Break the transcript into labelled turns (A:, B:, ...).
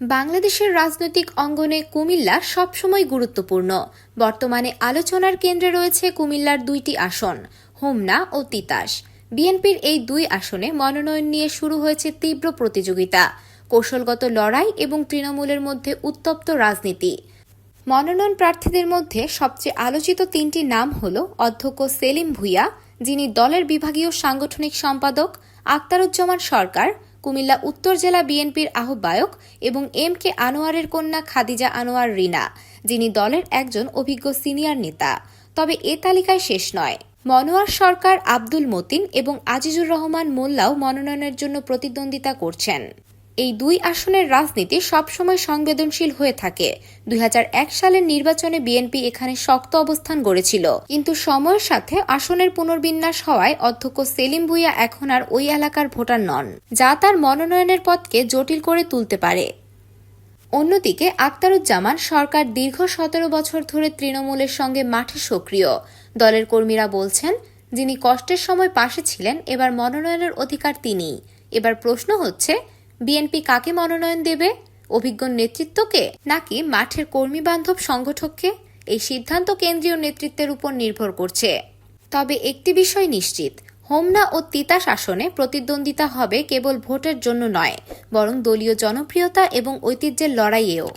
A: বাংলাদেশের রাজনৈতিক অঙ্গনে কুমিল্লা সবসময় গুরুত্বপূর্ণ। বর্তমানে আলোচনার কেন্দ্রে রয়েছে কুমিল্লার দুইটি আসন, হোমনা ও তিতাস। বিএনপির এই দুই আসনে মনোনয়ন নিয়ে শুরু হয়েছে তীব্র প্রতিযোগিতা, কৌশলগত লড়াই এবং তৃণমূলের মধ্যে উত্তপ্ত রাজনীতি। মনোনয়ন প্রার্থীদের মধ্যে সবচেয়ে আলোচিত তিনটি নাম হল অধ্যক্ষ সেলিম ভুইয়া, যিনি দলের বিভাগীয় সাংগঠনিক সম্পাদক, আক্তারুজ্জামান সরকার কুমিল্লা উত্তর জেলা বিএনপির আহ্বায়ক এবং এম কে আনোয়ারের কন্যা খাদিজা আনোয়ার রিনা, যিনি দলের একজন অভিজ্ঞ সিনিয়র নেতা। তবে এ তালিকায় শেষ নয়। মনোয়ার সরকার, আব্দুল মতিন এবং আজিজুর রহমান মোল্লাও মনোনয়নের জন্য প্রতিদ্বন্দ্বিতা করছেন। এই দুই আসনের রাজনীতি সবসময় সংবেদনশীল হয়ে থাকে। দুই হাজার এক সালের নির্বাচনে বিএনপি এখানে শক্ত অবস্থান গড়েছিল। কিন্তু সময়ের সাথে আসনের পুনর্বিন্যাস হওয়ায় অধ্যক্ষ সেলিম ভুইয়া এখন আর ওই এলাকার ভোটার নন, যা তার মনোনয়নের পথকে জটিল করে তুলতে পারে। অন্যদিকে আক্তারুজ্জামান সরকার দীর্ঘ সতেরো বছর ধরে তৃণমূলের সঙ্গে মাঠে সক্রিয়। দলের কর্মীরা বলছেন, যিনি কষ্টের সময় পাশে ছিলেন, এবার মনোনয়নের অধিকার তিনি। এবার প্রশ্ন হচ্ছে বিএনপি কাকে মনোনয়ন দেবে? অভিজ্ঞ নেতৃত্বকে? নাকি মাঠের কর্মী বান্ধব সংগঠককে? এই সিদ্ধান্ত কেন্দ্রীয় নেতৃত্বের উপর নির্ভর করছে। তবে একটি বিষয় নিশ্চিত, হোমনা ও তিতা শাসনে প্রতিদ্বন্দ্বিতা হবে কেবল ভোটের জন্য নয়, বরং দলীয় জনপ্রিয়তা এবং ঐতিহ্যের লড়াইয়েও।